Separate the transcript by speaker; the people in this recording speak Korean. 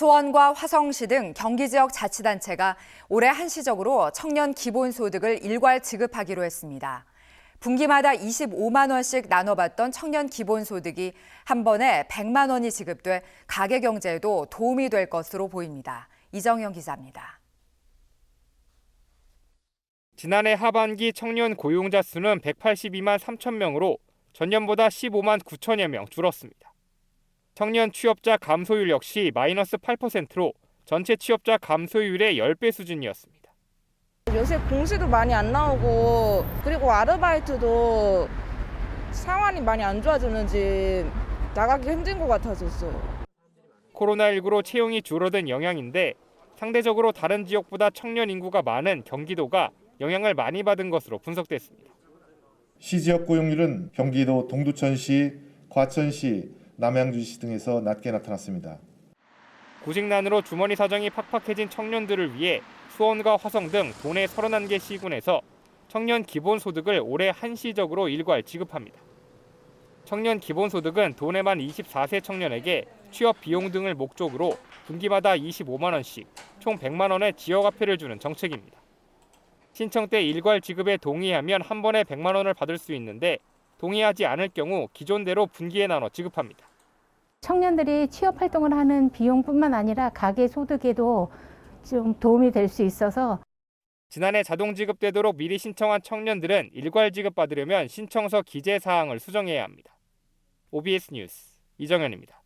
Speaker 1: 수원과 화성시 등 경기 지역 자치단체가 올해 한시적으로 청년 기본소득을 일괄 지급하기로 했습니다. 분기마다 25만 원씩 나눠받던 청년 기본소득이 한 번에 100만 원이 지급돼 가계 경제에도 도움이 될 것으로 보입니다. 이정현 기자입니다.
Speaker 2: 지난해 하반기 청년 고용자 수는 182만 3천 명으로 전년보다 15만 9천여 명 줄었습니다. 청년 취업자 감소율 역시 마이너스 8%로 전체 취업자 감소율의 10배 수준이었습니다.
Speaker 3: 요새 공시도 많이 안 나오고 그리고 아르바이트도 상황이 많이 안 좋아졌는지 나가기 힘든 것 같아졌어요.
Speaker 2: 코로나19로 채용이 줄어든 영향인데 상대적으로 다른 지역보다 청년 인구가 많은 경기도가 영향을 많이 받은 것으로 분석됐습니다.
Speaker 4: 시 지역 고용률은 경기도 동두천시, 과천시, 남양주시 등에서 낮게 나타났습니다.
Speaker 2: 구직난으로 주머니 사정이 팍팍해진 청년들을 위해 수원과 화성 등 도내 31개 시군에서 청년 기본소득을 올해 한시적으로 일괄 지급합니다. 청년 기본소득은 도내만 24세 청년에게 취업 비용 등을 목적으로 분기마다 25만 원씩 총 100만 원의 지역 화폐를 주는 정책입니다. 신청 때 일괄 지급에 동의하면 한 번에 100만 원을 받을 수 있는데 동의하지 않을 경우 기존대로 분기에 나눠 지급합니다.
Speaker 5: 청년들이 취업 활동을 하는 비용뿐만 아니라 가계 소득에도 좀 도움이 될 수 있어서
Speaker 2: 지난해 자동 지급되도록 미리 신청한 청년들은 일괄 지급받으려면 신청서 기재 사항을 수정해야 합니다. OBS 뉴스 이정현입니다.